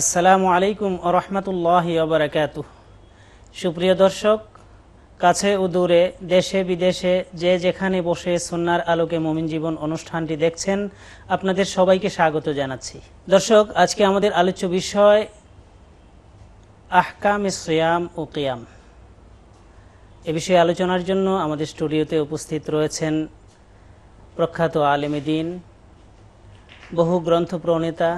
আসসালামু আলাইকুম রহমতুল্লাহ বারাকাত সুপ্রিয় দর্শক, কাছে ও দূরে, দেশে, বিদেশে যে যেখানে বসে সন্ন্যার আলোকে মমিন জীবন অনুষ্ঠানটি দেখছেন, আপনাদের সবাইকে স্বাগত জানাচ্ছি। দর্শক, আজকে আমাদের আলোচ্য বিষয় আহকাম সিয়াম ও কিয়াম। এ বিষয়ে আলোচনার জন্য আমাদের স্টুডিওতে উপস্থিত রয়েছেন প্রখ্যাত আলেমদিন বহু গ্রন্থ প্রণেতা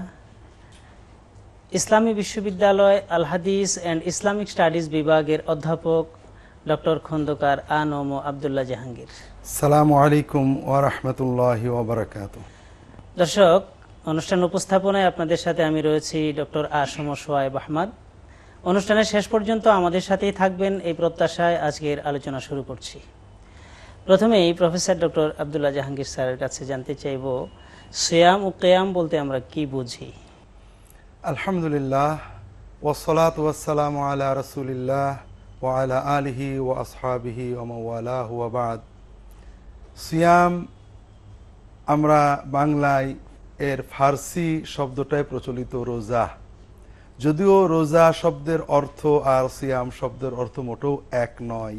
ইসলামী বিশ্ববিদ্যালয় আল হাদিস অ্যান্ড ইসলামিক স্টাডিজ বিভাগের অধ্যাপক ডক্টর খন্দকার আনম আবদুল্লাহ জাহাঙ্গীর। সালামু আলাইকুম ওরহমতুল্লাহ ওবরাকাত দর্শক অনুষ্ঠান উপস্থাপনায় আপনাদের সাথে আমি রয়েছি ডক্টর আসম সোয়াইব আহমদ। অনুষ্ঠানের শেষ পর্যন্ত আমাদের সাথেই থাকবেন এই প্রত্যাশায় আজকের আলোচনা শুরু করছি। প্রথমেই প্রফেসর ডক্টর আবদুল্লাহ জাহাঙ্গীর স্যারের কাছে জানতে চাইব সিয়াম ও কেয়াম বলতে আমরা কি বুঝি? আলহামদুলিল্লাহ ওসলাত ওয়াসালাম আলা রসুলিল্লাহ ওয়ালা আলিহি ও আসহাবিহি ওমাওয়ালাহ ওয়াবাদ সিয়াম আমরা বাংলায় এর ফার্সি শব্দটাই প্রচলিত রোজা। যদিও রোজা শব্দের অর্থ আর সিয়াম শব্দের অর্থ মোটেও এক নয়।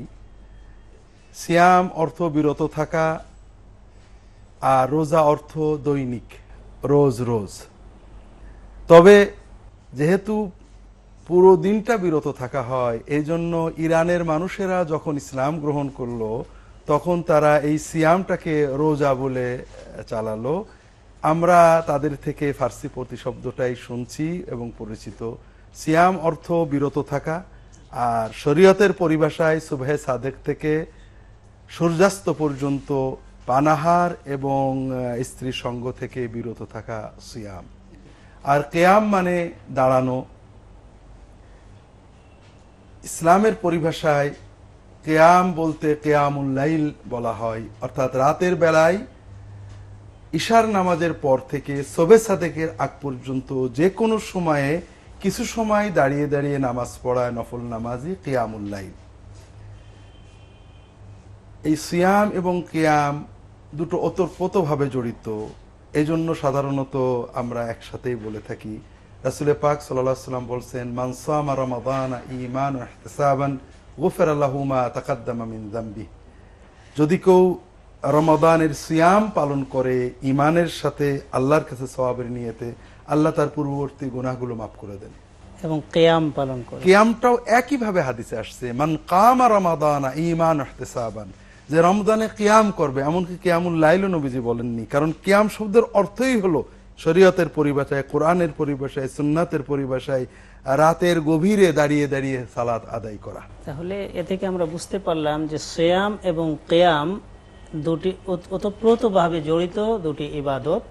সিয়াম অর্থ বিরত থাকা আর রোজা অর্থ দৈনিক, রোজ রোজ। তবে যেহেতু পুরো দিনটা বিরত থাকা হয় এই জন্য ইরানের মানুষেরা যখন ইসলাম গ্রহণ করল, তখন তারা এই সিয়ামটাকে রোজা বলে চালালো। আমরা তাদের থেকে ফার্সি প্রতিশব্দটাই শুনছি এবং পরিচিত। সিয়াম অর্থ বিরত থাকা, আর শরীয়তের পরিভাষায় সুবহে সাদেক থেকে সূর্যাস্ত পর্যন্ত পানাহার এবং স্ত্রী সঙ্গ থেকে বিরত থাকা সিয়াম। আর কেয়াম মানে দাঁড়ানো। ইসলামের পরিভাষায় কেয়াম বলতে কেয়ামুল্লাইল বলা হয়, অর্থাৎ রাতের বেলায় ঈশার নামাজের পর থেকে সবে সাদেকের আগ পর্যন্ত যে কোনো সময়ে কিছু সময় দাঁড়িয়ে দাঁড়িয়ে নামাজ পড়ায় নফল নামাজই কেয়ামুল্লাইল এই সিয়াম এবং কেয়াম দুটো ওতপ্রোতভাবে জড়িত। এই জন্য সাধারণত আমরা একসাথেই বলে থাকি। রাসুলে পাক সাল্লাহ সাল্লাম বলছেন মানসামা রমাদান ইমান ইহতিসাবান গুফের আল্লাহুমা তাকাদ্দামা জাম্বি যদি কেউ রমাদানের সিয়াম পালন করে ইমানের সাথে আল্লাহর কাছে সওয়াবের নিয়েতে আল্লাহ তার পূর্ববর্তী গুনাহগুলো মাফ করে দেন। এবং কেয়াম পালন করে। কিয়ামটাও একইভাবে হাদিসে আসছে মান কামা রমাদানা ইমান ইহতিসাবান। যে রমজানে কিয়াম করবে এমনকি কিয়ামুল লাইল নবীজি বলেননি। কারণ কিয়াম শব্দের অর্থই হলো শরীয়তের পরিভাষায় কোরআনের পরিভাষায় সুন্নাতের পরিভাষায় রাতের গভীরে দাঁড়িয়ে দাঁড়িয়ে সালাত আদায় করা। তাহলে এ থেকে আমরা বুঝতে পারলাম যে সিয়াম এবং কেয়াম দুটি ওত- ওতপ্রোতভাবে জড়িত দুটি ইবাদত।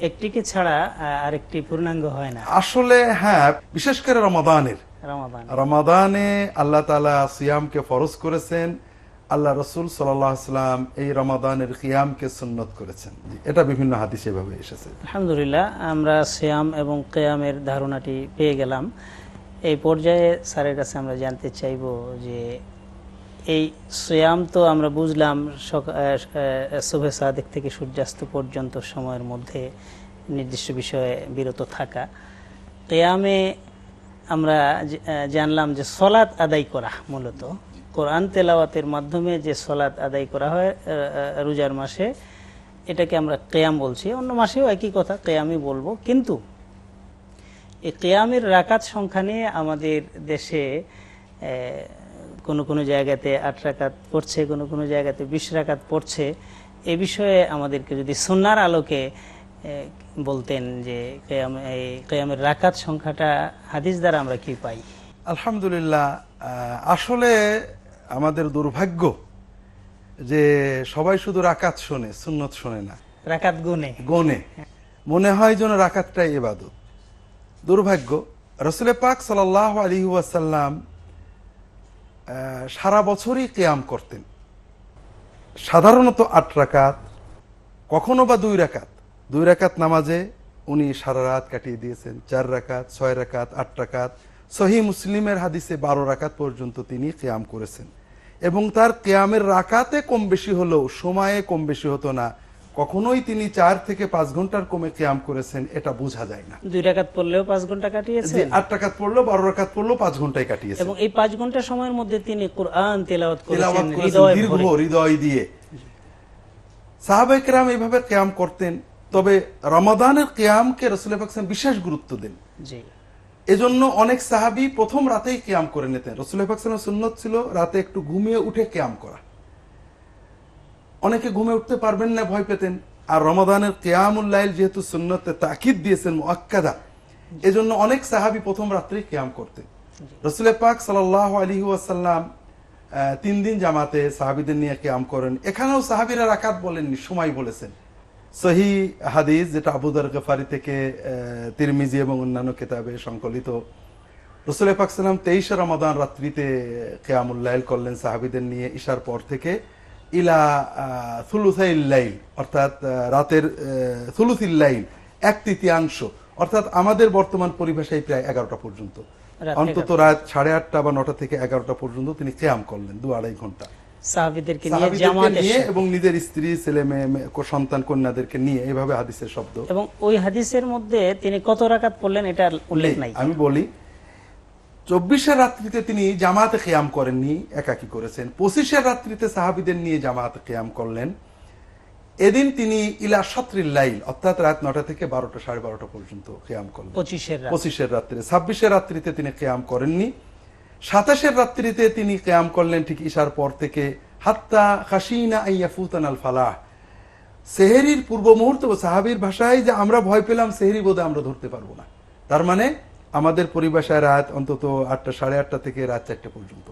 একটিকে ছাড়া আরেকটি পূর্ণাঙ্গ হয় না। আসলে হ্যাঁ বিশেষ করে রমাদানের। রমাদান। রমাদানে আল্লাহ তালা সিয়ামকে ফরজ করেছেন আল্লাহ রসুল সাল্লাম এই রমাদানের কিয়ামকে সুন্নত করেছেন। এটা বিভিন্ন হাদিস এভাবে এসেছে। আলহামদুলিল্লাহ, আমরা সিয়াম এবং কেয়ামের ধারণাটি পেয়ে গেলাম। এই পর্যায়ে স্যারের কাছে আমরা জানতে চাইব যে এই সিয়াম তো আমরা বুঝলাম শুভে সাদেক থেকে সূর্যাস্ত পর্যন্ত সময়ের মধ্যে নির্দিষ্ট বিষয়ে বিরত থাকা। কেয়ামে আমরা জানলাম যে সলাৎ আদায় করা মূলত। কোরআন তেলাওয়াতের মাধ্যমে যে সলাৎ আদায় করা হয় রোজার মাসে, এটাকে আমরা কেয়াম বলছি। অন্য মাসেও একই কথা, কেয়ামই বলব। কিন্তু এই কেয়ামের রাকাত সংখ্যা নিয়ে আমাদের দেশে কোনো কোনো জায়গাতে আট রাকাত পড়ছে, কোনো কোনো জায়গাতে বিশ রাকাত পড়ছে। এ বিষয়ে আমাদেরকে যদি সন্ন্যার আলোকে বলতেন যে কেয়াম, এই কেয়ামের রাকাত সংখ্যাটা হাদিস দ্বারা আমরা কি পাই? আলহামদুলিল্লাহ আসলে আমাদের দুর্ভাগ্য যে সবাই শুধু রাকাত শোনে সুন্নত শোনে না। রাকাত গুনে। গনে। মনে হয় যেন রাকাতটাই এবাদত দুর্ভাগ্য রসুলের পাক সাল আলী ওয়াসাল্লাম সারা বছরই কেয়াম করতেন। সাধারণত আট রাকাত কখনো বা দুই রাকাত। দুই রাকাত নামাজে উনি সারা রাত কাটিয়ে দিয়েছেন। চার রাকাত ছয় রাকাত আট রাকাত। সহি মুসলিমের হাদিসে বারো রাকাত পর্যন্ত তিনি কেয়াম করেছেন। এবং তার কেয়ামের রাকাতে কম বেশি হলেও সময়ে কম বেশি হতো না। কখনোই তিনি চার থেকে পাঁচ ঘণ্টার কমে কেয়াম করেছেন এটা বোঝা যায় না। দুই রাকাত পড়লেও পাঁচ ঘণ্টা যে কাটিয়েছেন আট টাকাত পড়ল বারো রাকাত পড়ল পাঁচ ঘন্টায় কাটিয়েছেন। এবং এই পাঁচ ঘণ্টা সময়ের মধ্যে তিনি কোরআন তেলাওয়াত করেছেন দীর্ঘ হৃদয় দিয়ে। কেরাম এইভাবে কেয়াম করতেন তবে রমাদানের কেয়ামকে রসুল বিশেষ গুরুত্ব দেন। জি। এজন্য অনেক সাহাবী প্রথম রাতেই কেয়াম করে নিতেন। রসুল পাকসামের সুন্নত ছিল রাতে একটু ঘুমিয়ে উঠে কেয়াম করা। অনেকে ঘুমে উঠতে পারবেন না, ভয় পেতেন। আর রমাদানের কেয়ামুল্লাইল যেহেতু সুন্নতে তাকিদ দিয়েছেন মোয়াক্কাদা এজন্য অনেক সাহাবী প্রথম রাত্রেই কেয়াম করতেন। রসুল পাক সাল্লাহ আলী ওয়াসাল্লাম তিন দিন জামাতে সাহাবিদের নিয়ে কেয়াম করেন। এখানেও সাহাবিরা রাকাত বলেননি, সময় বলেছেন। সহি হাদিস যেটা আবুদার গফারি থেকে তিরমিজি এবং অন্যান্য কেতাবে সংকলিত। রসুল পাক সাল্লাম তেইশে রমাদান রাত্রিতে কেয়ামুল্লাইল করলেন সাহাবিদের নিয়ে ঈশার পর থেকে ইলা থুলুসাইল্লাইল অর্থাৎ রাতের থুলুসিল্লাইল এক তৃতীয়াংশ। অর্থাৎ আমাদের বর্তমান পরিভাষায় প্রায় এগারোটা পর্যন্ত। অন্তত রাত সাড়ে আটটা বা নটা থেকে এগারোটা পর্যন্ত তিনি কেয়াম করলেন দু আড়াই ঘণ্টা। সাহাবিদেরকে নিয়ে নিয়ে এবং নিজের স্ত্রী ছেলে মেয়ে সন্তান কন্যাদেরকে নিয়ে এইভাবে হাদিসের শব্দ। এবং ওই হাদিসের মধ্যে তিনি কত রাকাত পড়লেন এটা উল্লেখ নাই। আমি বলি চব্বিশের রাত্রিতে তিনি জামাতে কেয়াম করেননি একাকি করেছেন। পঁচিশের রাত্রিতে সাহাবিদের নিয়ে জামাতে কেয়াম করলেন। এদিন তিনি ইলা সত্রিল্লাইল অর্থাৎ রাত নটা থেকে বারোটা সাড়ে বারোটা পর্যন্ত কেয়াম করলেন। পঁচিশের পঁচিশের রাত্রিতে ছাব্বিশের রাত্রিতে তিনি কেয়াম করেননি। সাতাশের রাত্রিতে তিনি কেয়াম করলেন ঠিক ঈশার পর থেকে হাত্তা খাসিনা আইয়া ফুতান আল ফালাহ সেহেরির পূর্ব মুহূর্ত ও সাহাবির ভাষায় যে আমরা ভয় পেলাম সেহেরি বোধে আমরা ধরতে পারব না। তার মানে আমাদের পরিভাষায় রাত অন্তত আটটা সাড়ে আটটা থেকে রাত চারটে পর্যন্ত।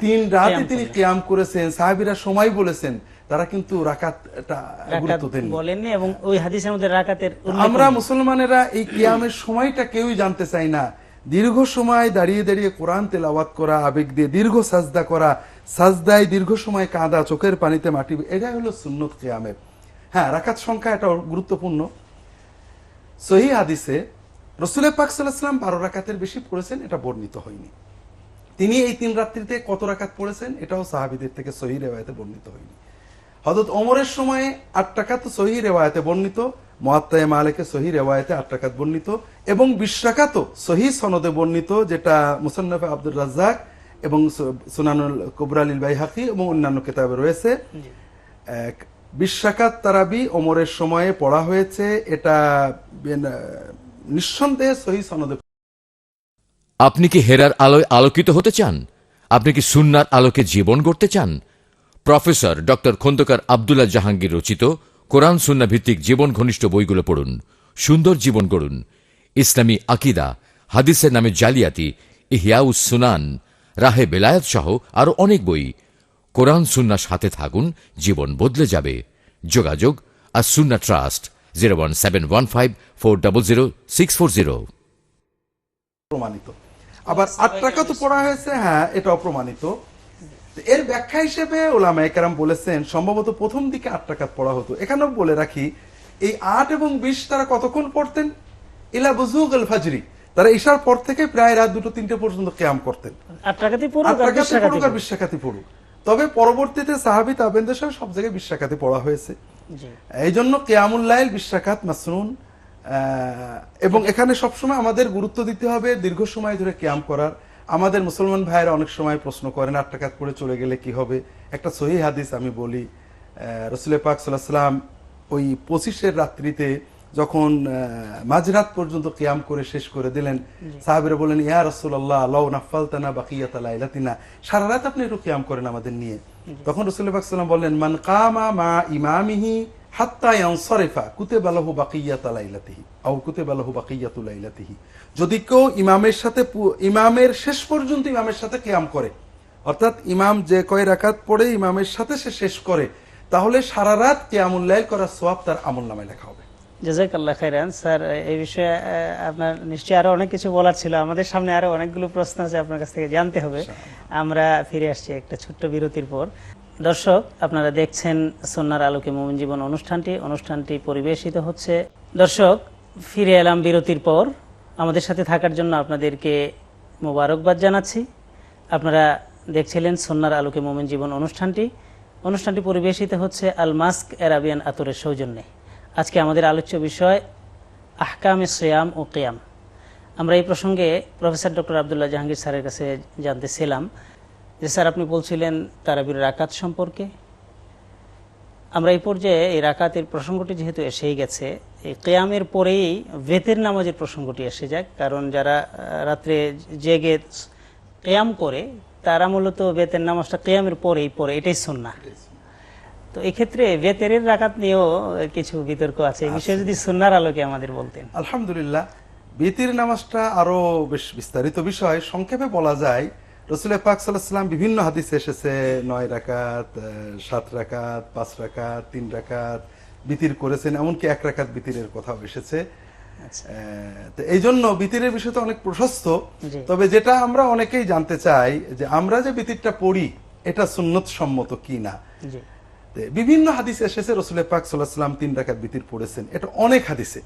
তিন রাতে তিনি। কেয়াম করেছেন। সাহাবিরা সময় বলেছেন তারা কিন্তু রাকাতটা রাকাত গুরুত্ব দেননি। বলেননি এবং ওই হাদিসের মধ্যে রাকাতের আমরা মুসলমানেরা এই কিয়ামের সময়টা কেউই জানতে চাই না। দীর্ঘ সময় দাঁড়িয়ে দাঁড়িয়ে কোরআন তেলাওয়াত করা, আবেগ দিয়ে দীর্ঘ সাজদা করা, সাজদায় দীর্ঘ সময় কাঁদা, চোখের পানিতে মাটি এটাই হলো সুন্নত কিয়ামের হ্যাঁ রাকাত সংখ্যা এটা গুরুত্বপূর্ণ। সহি হাদিসে রসুলের পাক সাল্লাহাম বারো রাকাতের বেশি পড়েছেন, এটা বর্ণিত হয়নি। তিনি এই তিন রাত্রিতে কত রাকাত পড়েছেন, এটাও সাহাবিদের থেকে সহি রেওয়ায়তে বর্ণিত হয়নি। হজরত ওমরের সময়ে আট টাকা তো সহি রেওয়ায়তে বর্ণিত। মহাত্তায় মালেকে সহি রেওয়ায়তে আট টাকাত বর্ণিত এবং বিশাকাত সহি সনদে বর্ণিত, যেটা মুসান্নফে আব্দুর রাজ্জাক এবং সুনানুল কুবরালিল বাইহাকি এবং অন্যান্য কেতাবে রয়েছে। এক তারাবি ওমরের সময়ে পড়া হয়েছে। এটা নিঃসন্দেহে সহি সনদে আপনি কি হেরার আলোয় আলোকিত হতে চান? আপনি কি সুন্নার আলোকে জীবন গড়তে চান? প্রফেসর ডক্টর খন্দকার আবদুল্লাহ জাহাঙ্গীর রচিত কোরআন সুন্না ভিত্তিক জীবন ঘনিষ্ঠ বইগুলো পড়ুন, সুন্দর জীবন গড়ুন। ইসলামী আকিদা, হাদিসের নামে জালিয়াতি ইহিয়াউস সুনান, রাহে বেলায়াত সহ আরও অনেক বই। কোরআন সুন্নার সাথে থাকুন, জীবন বদলে যাবে। যোগাযোগ আর সুন্না trust, zero one seven one five four double zero six four zero. প্রমাণিত আবার আট টাকা তো পড়া হয়েছে হ্যাঁ এটাও প্রমাণিত তো এর ব্যাখ্যা হিসেবে ওলামা একরাম বলেছেন সম্ভবত প্রথম দিকে আট টাকা পড়া হতো। এখানেও বলে রাখি এই আট এবং বিশ তারা কতক্ষণ পড়তেন? ইলা বুজুগ আল ফাজরি তারা ঈশার পর থেকে প্রায় রাত দুটো তিনটে পর্যন্ত ক্যাম করতেন। আট টাকাতে পড়ুক আর বিশ টাকাতে টাকাতে তবে পরবর্তীতে সাহাবি তাবেনদের সহ সব জায়গায় বিশ পড়া হয়েছে। এই জন্য কেয়ামুল্লাইল বিশ্বাকাত মাসনুন আহ, এবং এখানে সবসময় আমাদের গুরুত্ব দিতে হবে দীর্ঘ সময় ধরে ক্যাম্প করার। আমাদের মুসলমান ভাইয়েরা অনেক সময় প্রশ্ন করেন আট টাকাত পড়ে চলে গেলে কি হবে? একটা সহি হাদিস আমি বলি রসুল পাক সাল্লাম ওই পঁচিশের রাত্রিতে যখন মাঝরাত পর্যন্ত কিয়াম করে শেষ করে দিলেন সাহাবিরা বলেন ইয়া রসুল্লাহ আল্লাহ নাফালতানা বাকিয়াতা লাইলাতিনা। সারা রাত আপনি একটু কিয়াম করেন আমাদের নিয়ে। তখন রসুল পাক সাল্লাম বললেন মান কামা মা ইমামিহি যদি কেউ ইমামের সাথে ইমামের শেষ পর্যন্ত ইমামের সাথে কিয়াম করে অর্থাৎ ইমাম যে কয় রাকাত পড়ে ইমামের সাথে সে শেষ করে তাহলে সারা রাত কিয়ামুল লাইল করার সোয়াব তার আমল নামায় লেখা হবে। জাজাকাল্লাহ খাইরান স্যার এই বিষয়ে আপনার নিশ্চয়ই আরও অনেক কিছু বলার ছিল। আমাদের সামনে আরও অনেকগুলো প্রশ্ন আছে আপনার কাছ থেকে জানতে হবে। আমরা ফিরে আসছি একটা ছোট্ট বিরতির পর। দর্শক, আপনারা দেখছেন সন্ন্যার আলোকে মোমিন জীবন অনুষ্ঠানটি। অনুষ্ঠানটি পরিবেশিত হচ্ছে। দর্শক, ফিরে এলাম বিরতির পর। আমাদের সাথে থাকার জন্য আপনাদেরকে মোবারকবাদ জানাচ্ছি। আপনারা দেখছিলেন সন্ন্যার আলোকে মোমিন জীবন অনুষ্ঠানটি। অনুষ্ঠানটি পরিবেশিত হচ্ছে আল মাস্ক অ্যারাবিয়ান আতরের সৌজন্যে। আজকে আমাদের আলোচ্য বিষয়, আহকামে সোয়াম ও কেয়াম। আমরা এই প্রসঙ্গে প্রফেসর ডক্টর আবদুল্লাহ জাহাঙ্গীর স্যারের কাছে জানতেছিলাম যে স্যার আপনি বলছিলেন তারাবির রাকাত সম্পর্কে। আমরা এই পর্যায়ে এই রাকাতের প্রসঙ্গটি যেহেতু এসেই গেছে এই কেয়ামের পরেই বেতের নামাজের প্রসঙ্গটি এসে যাক কারণ যারা রাত্রে জেগে কেয়াম করে তারা মূলত বেতের নামাজটা কেয়ামের পরেই পরে এটাই সুন্না তো এক্ষেত্রে বেতের রাকাত নিয়েও কিছু বিতর্ক আছে এই বিষয়ে যদি সুন্নার আলোকে আমাদের বলতেন। আলহামদুলিল্লাহ বেতের নামাজটা আরও বেশ বিস্তারিত বিষয়। সংক্ষেপে বলা যায় রসুল পাক সাল্লাম বিভিন্ন হাদিসে এসেছে নয় রাকাত সাত রাকাত পাঁচ রাকাত তিন রাকাত বিতির করেছেন এমনকি এক রাকাত বিতিরের কথাও এসেছে। আচ্ছা। তো এই জন্য বিতিরের বিষয়টা অনেক প্রশস্ত। তবে যেটা আমরা অনেকেই জানতে চাই যে আমরা যে বিতিরটা পড়ি এটা সুন্নত সম্মত কি না? বিভিন্ন হাদিসে এসেছে রসুল পাক সাল্লাহ সাল্লাম তিন রাকাত বিতির পড়েছেন। এটা অনেক হাদিসে।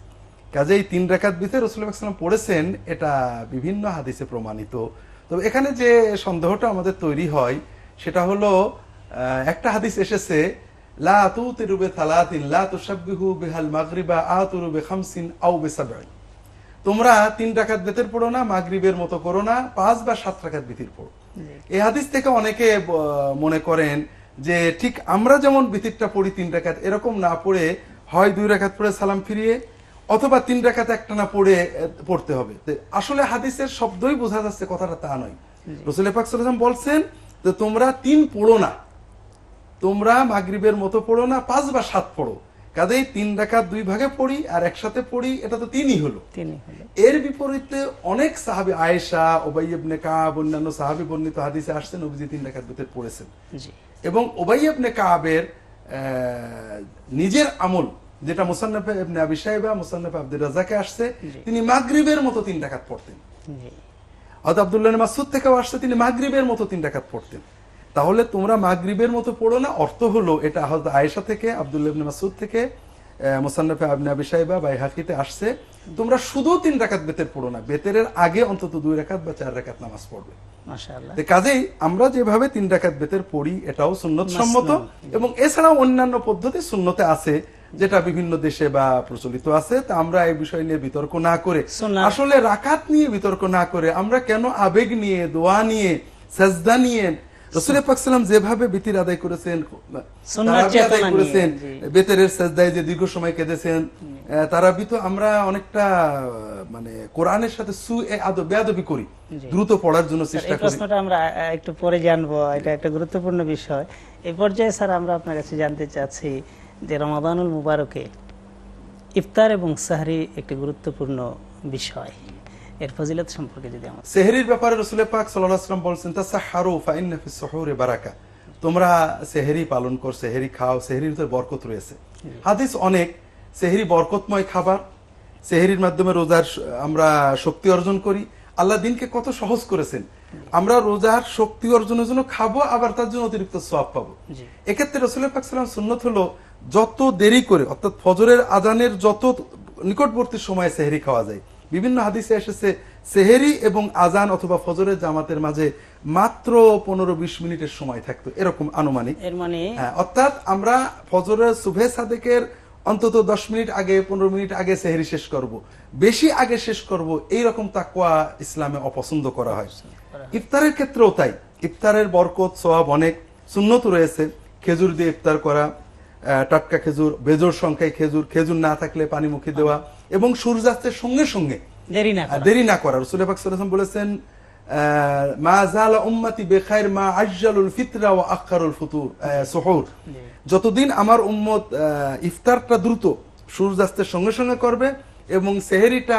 কাজেই তিন রাকাত বিতির রসুল পাক সাল্লাম পড়েছেন এটা বিভিন্ন হাদিসে প্রমাণিত। তবে এখানে যে সন্দেহটা আমাদের তৈরি হয় সেটা হলো একটা হাদিস এসেছে লা তুতিরুবে থালাতিন লা তুসাব্বিহু বিহাল মাগরিবা আতুরুবে খামসিন আও বিসাবঈ। তোমরা তিন রাকাত বেতের পড়ো না মাগরিবের মতো করো না পাঁচ বা সাত রাকাত বিতির পড়ো। এই হাদিস থেকে অনেকে মনে করেন যে ঠিক আমরা যেমন বিতিরটা পড়ি তিন রাকাত এরকম না পড়ে হয় দুই রাকাত পড়ে সালাম ফিরিয়ে অথবা তিন রাকাত একটা না পড়ে পড়তে হবে। আসলে হাদিসের শব্দই বোঝা যাচ্ছে কথাটা তা নয়। রসুল পাক বলছেন যে তোমরা তিন পড়ো না। তোমরা মাগরিবের মতো পড়ো না পাঁচ বা সাত পড়ো। কাজেই তিন রাকাত দুই ভাগে পড়ি আর একসাথে পড়ি এটা তো তিনই হলো। এর বিপরীতে অনেক সাহাবী আয়েশা ওবাই ইবনে কাব অন্যান্য সাহাবী বর্ণিত হাদিসে আসছেন নবীজি তিন রাকাত বেতের পড়েছেন। এবং ওবাই ইবনে কাবের নিজের আমল যেটা মুসান্নাফে ইবনে আবি সাইবা মুসান্নাফে আব্দুর রাজাকে আসছে তিনি মাগরিবের মতো তিন রাকাত পড়তেন। হয়তো আব্দুল্লাহ মাসুদ থেকেও আসছে তিনি মাগরিবের মতো তিন রাকাত পড়তেন। তাহলে তোমরা মাগরিবের মতো পড়ো না অর্থ হলো এটা হয়তো আয়েশা থেকে আব্দুল্লাহ ইবনে মাসুদ থেকে মুসান্নাফে আবনে আবি সাইবা বা হাকিতে আসছে। তোমরা শুধু তিন রাকাত বেতের পড়ো না বেতের আগে অন্তত দুই রাকাত বা চার রাকাত নামাজ পড়বে। কাজেই আমরা যেভাবে তিন রাকাত বেতের পড়ি এটাও সুন্নত সম্মত এবং এছাড়াও অন্যান্য পদ্ধতি সুন্নতে আছে। যেটা বিভিন্ন দেশে বা প্রচলিত আছে তা আমরা এই বিষয় নিয়ে বিতর্ক না করে। আসলে রাকাত নিয়ে বিতর্ক না করে আমরা কেন আবেগ নিয়ে দোয়া নিয়ে সাজদা নিয়ে রসুল পাকসালাম যেভাবে বিতির আদায় করেছেন আদায় করেছেন বেতেরের সাজদায় যে দীর্ঘ সময় কেঁদেছেন তারাবি তো আমরা অনেকটা মানে কোরআনের সাথে সু বেয়াদবি করি দ্রুত পড়ার জন্য চেষ্টা এই করি। প্রশ্নটা আমরা একটু পরে জানব এটা একটা গুরুত্বপূর্ণ বিষয়। এই পর্যায়ে স্যার আমরা আপনার কাছে জানতে চাচ্ছি যে রমাদানুল মুবারকে ইফতার এবং সাহরি একটি গুরুত্বপূর্ণ বিষয়। এর ফজিলত সম্পর্কে যদি আমরা সেহরির ব্যাপারে রসুল পাক সাল্লাম বলছেন তা সাহারু ফাইন্না ফি সহুরে বারাকা। তোমরা সেহেরি পালন কর সেহেরি খাও সেহেরির ভিতরে বরকত রয়েছে। হাদিস অনেক সেহেরি বরকতময় খাবার সেহেরির মাধ্যমে রোজার আমরা শক্তি অর্জন করি। আল্লাহ দিনকে কত সহজ করেছেন। আমরা রোজার শক্তি অর্জনের জন্য খাব আবার তার জন্য অতিরিক্ত সওয়াব পাবো। এক্ষেত্রে রসুল পাক সাল্লাম সুন্নত হলো যত দেরি করে অর্থাৎ ফজরের আজানের যত নিকটবর্তী সময়ে সেহেরি খাওয়া যায়। বিভিন্ন হাদিসে এসেছে সেহেরি এবং আজান অথবা ফজরের জামাতের মাঝে মাত্র পনেরো বিশ মিনিটের সময় থাকতো। এরকম আনুমানিক। মানে? হ্যাঁ, অর্থাৎ আমরা ফজরের সুভে সাদেকের অন্তত দশ মিনিট আগে পনেরো মিনিট আগে সেহেরি শেষ করব। বেশি আগে শেষ করব এই রকম তাকুয়া ইসলামে অপছন্দ করা হয়। ইফতারের ক্ষেত্রেও তাই। ইফতারের বরকত সোয়াব অনেক। সুন্নত রয়েছে। খেজুর দিয়ে ইফতার করা টাটকা খেজুর বেজোর সংখ্যায় খেজুর খেজুর না থাকলে পানি মুখে দেওয়া এবং সূর্যাস্তের সঙ্গে সঙ্গে দেরি না করা। রসুল পাক বলেছেন আহ, মা জালা উম্মতি বেখাইর মা আজ্জালুল ফিতরা ওয়া আখারুল ফুতুর আহ, যতদিন আমার উম্মত ইফতারটা দ্রুত সূর্যাস্তের সঙ্গে সঙ্গে করবে এবং সেহেরিটা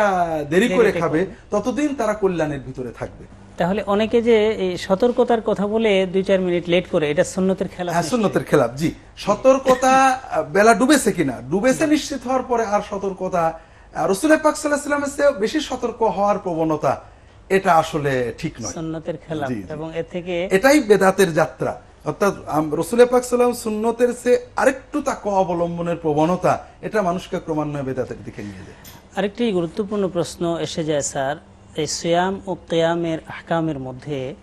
দেরি করে খাবে ততদিন তারা কল্যাণের ভিতরে থাকবে। তাহলে অনেকে যে এই সতর্কতার কথা বলে দুই চার মিনিট লেট করে এটা সুন্নতের খেলা হ্যাঁ সুন্নতের খেলাফ জি। সতর্কতা বেলা ডুবেছে কিনা? ডুবেছে নিশ্চিত হওয়ার পরে আর সতর্কতা রসুল পাক চেয়ে বেশি সতর্ক হওয়ার প্রবণতা এটা আসলে ঠিক নয়। সুন্নতের খেলা। এবং এর থেকে এটাই বেদাতের যাত্রা। অর্থাৎ রসুল পাক সাল্লাম সুন্নতের চেয়ে আরেকটু তাকে অবলম্বনের প্রবণতা এটা মানুষকে ক্রমান্বয়ে বেদাতের দিকে নিয়ে যায়। আরেকটি গুরুত্বপূর্ণ প্রশ্ন এসে যায় স্যার। এই সিয়াম ও কেয়ামের আহকামের মধ্যে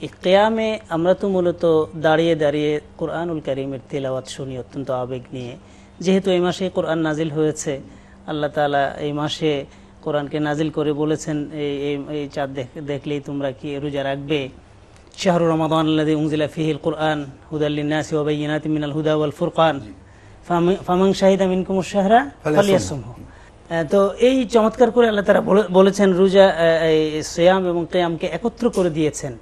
এই কেয়ামে আমরা তো মূলত দাঁড়িয়ে দাঁড়িয়ে কোরআনুল করিমের তেলাওয়াত শুনি অত্যন্ত আবেগ নিয়ে। যেহেতু এই মাসে কোরআন নাজিল হয়েছে আল্লাহ তাআলা এই মাসে কোরআনকে নাজিল করে বলেছেন এই এই- এই চাঁদ দেখ- দেখলেই তোমরা কি রোজা রাখবে? শাহরু রমাদান আল্লাযী উনজিলা ফিহিল কোরআন হুদাল্লিন নাসি ওয়া বায়্যিনাতিন মিনাল হুদা ওয়াল ফুরকান। ফামি- শাহিদা মিনকুম শাহরা ফালিয়াসুমহু। আহ, তো এই চমৎকার করে আল্লাহ তারা বলেছেন রোজা সিয়াম এবং কিয়ামকে একত্র করে দিয়েছেন।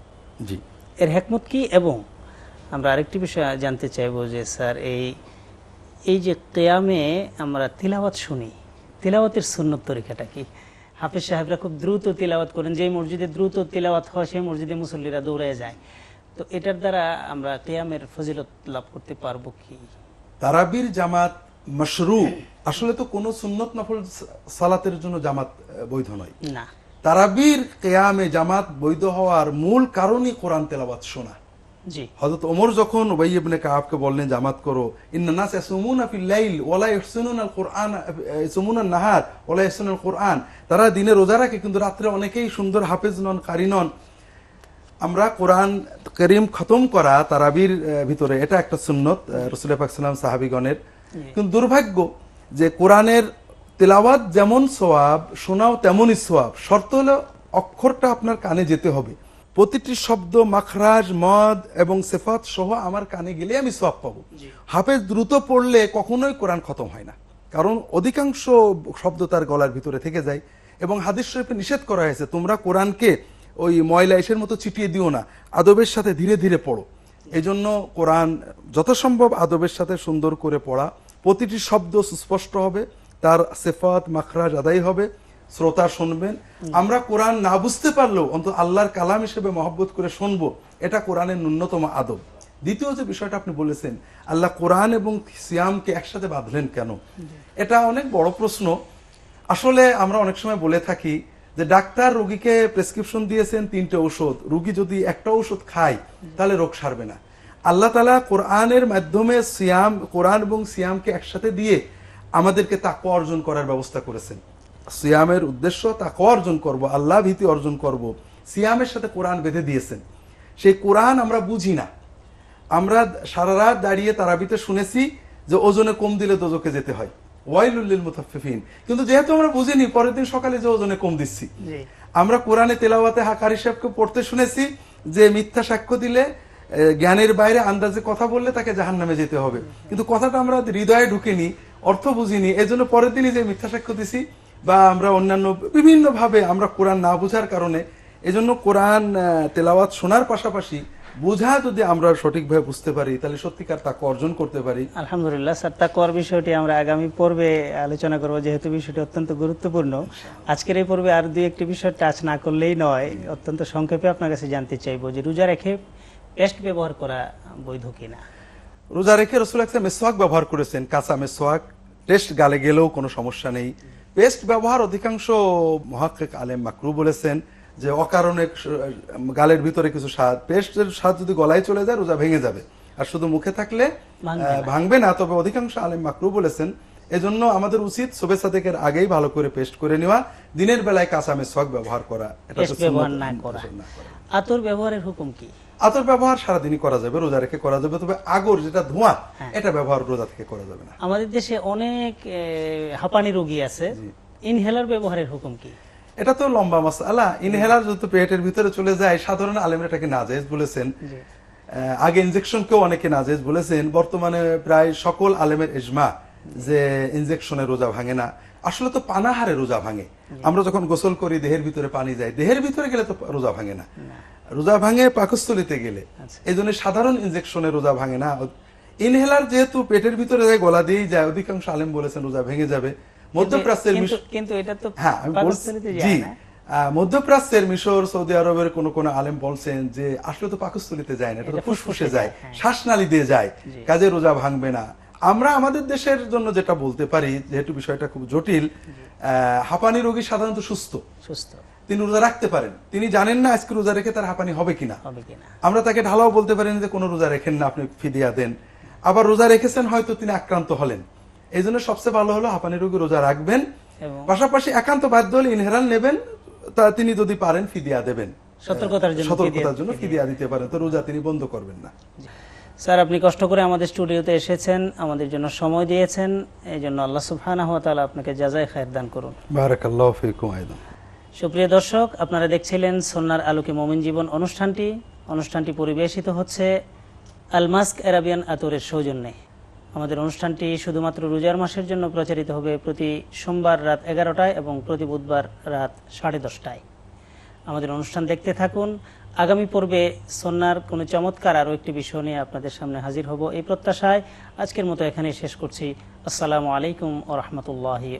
জি। এর হেকমত কি? এবং আমরা আরেকটি বিষয় জানতে চাইব যে স্যার এই এই যে কেয়ামে আমরা তিলাওয়াত শুনি তিলাওয়াতের সুন্নত তরিকাটা কি? হাফিজ সাহেবরা খুব দ্রুত তিলাওয়াত করেন যেই মসজিদে দ্রুত তিলাওয়াত হয় সেই মসজিদে মুসল্লিরা দৌড়ে যায়। তো এটার দ্বারা আমরা কেয়ামের ফজিলত লাভ করতে পারব কি? তারাবির জামাত মশরু আসলে তো কোনো সুন্নত নফল সালাতের জন্য জামাত বৈধ নয়। না। তারাবির কেয়ামে জামাত বৈধ হওয়ার মূল কারণই কোরআন তেলাওয়াত শোনা। জি। হযরত ওমর যখন উবাই ইবনে কাবকে বললেন জামাত করো ইয়াসুমুনা ফিল লাইল ওয়ালা আল কুরআন ইয়াসুমুনা নাহার ওয়ালা কুরআন। তারা দিনে রোজা রাখে কিন্তু রাত্রে অনেকেই সুন্দর হাফেজ নন কারি নন। আমরা কোরআন করিম খতম করা তারাবির ভিতরে এটা একটা সুন্নত রসুল পাক সাল্লাম সাহাবিগণের কিন্তু দুর্ভাগ্য যে কোরআনের তেলাওয়াত যেমন সোয়াব শোনাও তেমনই সোয়াব শর্ত হলো অক্ষরটা আপনার কানে যেতে হবে। প্রতিটি শব্দ মাখরাজ মদ এবং সেফাত সহ আমার কানে গেলে আমি সোয়াব পাবো। হাফেজ দ্রুত পড়লে কখনোই কোরআন খতম হয় না। কারণ অধিকাংশ শব্দ তার গলার ভিতরে থেকে যায় এবং হাদিস শরীফে নিষেধ করা হয়েছে তোমরা কোরআনকে ওই ময়লা এসের মতো ছিটিয়ে দিও না আদবের সাথে ধীরে ধীরে পড়ো। এই জন্য কোরআন যথাসম্ভব আদবের সাথে সুন্দর করে পড়া প্রতিটি শব্দ সুস্পষ্ট হবে, তার সেফাত, মাখরাজ আদায় হবে, শ্রোতা শুনবেন। আমরা কোরআন না বুঝতে পারলেও অন্তত আল্লাহর কালাম হিসেবে মহব্বত করে শুনব, এটা কোরআনের ন্যূনতম আদব। দ্বিতীয় যে বিষয়টা আপনি বলেছেন, আল্লাহ কোরআন এবং সিয়ামকে একসাথে বাঁধলেন কেন? এটা অনেক বড় প্রশ্ন। আসলে আমরা অনেক সময় বলে থাকি যে ডাক্তার রোগীকে প্রেসক্রিপশন দিয়েছেন তিনটে ঔষধ, রুগী যদি একটা ঔষধ খায়, তাহলে রোগ সারবে না। আল্লাহ তালা কোরআনের মাধ্যমে সিয়াম কোরআন এবং সিয়ামকে একসাথে দিয়ে আমাদেরকে তাকওয়া অর্জন করার ব্যবস্থা করেছেন। সিয়ামের উদ্দেশ্য তাকওয়া অর্জন করব আল্লাহ ভীতি অর্জন করব। সিয়ামের সাথে কোরআন বেঁধে দিয়েছেন। সেই কোরআন আমরা বুঝি না। আমরা সারা রাত দাঁড়িয়ে তারাবিতে শুনেছি যে ওজনে কম দিলে দোজকে যেতে হয়। ওয়াইলুল্লিল মুতাফফিফিন। কিন্তু যেহেতু আমরা বুঝিনি পরের দিন সকালে যে ওজনে কম দিচ্ছি। আমরা কোরআনে তেলাওয়াতে হাকারি সাহেবকে পড়তে শুনেছি যে মিথ্যা সাক্ষ্য দিলে জ্ঞানের বাইরে আন্দাজে কথা বললে তাকে জাহান নামে যেতে হবে। কিন্তু কথাটা আমরা হৃদয়ে ঢুকেনি, অর্থ বুঝিনি, এজন্য পরের দিনই যে মিথ্যা সাক্ষ্য দিছি বা আমরা অন্যান্য বিভিন্ন ভাবে আমরা কোরআন না বুঝার কারণে, এজন্য কোরআন তেলাওয়াত শোনার পাশাপাশি বোঝা যদি আমরা সঠিকভাবে বুঝতে পারি, তাহলে সত্যিকার তাকে অর্জন করতে পারি। আলহামদুলিল্লাহ, স্যার তাকওয়ার বিষয়টি আমরা আগামী পর্বে আলোচনা করব, যেহেতু বিষয়টি অত্যন্ত গুরুত্বপূর্ণ। আজকের এই পর্বে আর দুই একটি বিষয় টাচ না করলেই নয়, অত্যন্ত সংক্ষেপে আপনার কাছে জানতে চাইব যে রোজা রেখে পেস্ট ব্যবহার করা বৈধ কিনা? রোজা রেখে রসুল একটা মেসোয়াক ব্যবহার করেছেন কাঁচা মেসোয়াক টেস্ট গালে গেলেও কোনো সমস্যা নেই। পেস্ট ব্যবহার অধিকাংশ মহাক্কেক আলেম মাকরু বলেছেন যে অকারণে গালের ভিতরে কিছু স্বাদ পেস্টের স্বাদ যদি গলায় চলে যায় রোজা ভেঙে যাবে। আর শুধু মুখে থাকলে ভাঙবে না তবে অধিকাংশ আলেম মাকরু বলেছেন এজন্য আমাদের উচিত শোভে সাদেকের আগেই ভালো করে পেস্ট করে নেওয়া দিনের বেলায় কাঁচা মেসোয়াক ব্যবহার করা। এটা ব্যবহার না করা। আতর ব্যবহারের হুকুম কি? আতর ব্যবহার সারাদিনই করা যাবে রোজা রেখে করা যাবে তবে আগর যেটা ধোঁয়া এটা ব্যবহার রোজা থেকে করা যাবে না। আমাদের দেশে অনেক হাঁপানি রোগী আছে। ইনহেলার ব্যবহারের হুকুম কি? এটা তো লম্বা মাসালা ইনহেলার যদি পেটের ভিতরে চলে যায় সাধারণ আলেমরা এটাকে নাজেজ বলেছেন। আগে ইনজেকশনকেও অনেকে নাজেজ বলেছেন। বর্তমানে প্রায় সকল আলেমের এজমা। যে ইনজেকশনে রোজা ভাঙে না। আসলে তো পানাহারে রোজা ভাঙে। আমরা যখন গোসল করি দেহের ভিতরে পানি যায়। দেহের ভিতরে গেলে তো রোজা ভাঙে না। রোজা ভাঙে পাকস্থলিতে গেলে। আচ্ছা। এই জন্য সাধারণ ইনজেকশনে রোজা ভাঙে না। ইনহেলার যেহেতু পেটের ভিতরে যায় গলা দিয়েই যায় অধিকাংশ আলেম বলেছেন রোজা ভেঙে যাবে। মধ্যপ্রাচ্যের কিন্তু এটা তো হ্যাঁ আমি জি। আহ, মধ্যপ্রাচ্যের মিশর সৌদি আরবের কোন কোন আলেম বলছেন যে আসলে তো পাকস্থলিতে যায় না এটা তো ফুসফুসে যায়, হ্যাঁ। শ্বাসনালী দিয়ে যায়। কাজে রোজা ভাঙবে না। আমরা আমাদের দেশের জন্য যেটা বলতে পারি যেহেতু বিষয়টা খুব জটিল হাঁপানি রোগী সাধারণত সুস্থ। সুস্থ। তিনি রোজা রাখতে পারেন। তিনি জানেন না আজকে রোজা রেখে তার হাঁপানি হবে কিনা। আমরা তাকে ঢালাও বলতে পারেন যে কোনো রোজা রেখেন না আপনি ফিদিয়া দেন। আবার রোজা রেখেছেন হয়তো তিনি আক্রান্ত হলেন। এই জন্য সবচেয়ে ভালো হলো হাঁপানি রোগী রোজা রাখবেন। পাশাপাশি একান্ত বাধ্য হলে ইনহেরাল নেবেন তা তিনি যদি পারেন ফিদিয়া দেবেন। সতর্কতার জন্য ফিদিয়া দিতে পারেন। তো রোজা তিনি বন্ধ করবেন না। স্যার আপনি কষ্ট করে আমাদের স্টুডিওতে এসেছেন আমাদের জন্য সময় দিয়েছেন এই জন্য আল্লাহ সুবহানাহু ওয়া তাআলা আপনাকে জাযায় খায়ের দান করুন। বারাকাল্লাহু ফিকুম আইদান। সুপ্রিয় দর্শক আপনারা দেখছিলেন সন্ন্যার আলোকে মমিন জীবন অনুষ্ঠানটি। অনুষ্ঠানটি পরিবেশিত হচ্ছে আলমাস্ক অ্যারাবিয়ান আতরের সৌজন্যে। আমাদের অনুষ্ঠানটি শুধুমাত্র রোজার মাসের জন্য প্রচারিত হবে প্রতি সোমবার রাত এগারোটায় এবং প্রতি বুধবার রাত সাড়ে দশটায়। আমাদের অনুষ্ঠান দেখতে থাকুন আগামী পর্বে সন্ন্যার কোনো চমৎকার আরও একটি বিষয় নিয়ে আপনাদের সামনে হাজির হব এই প্রত্যাশায়। আজকের মতো এখানে শেষ করছি। আসসালামু আলাইকুম ও রহমতুল্লাহি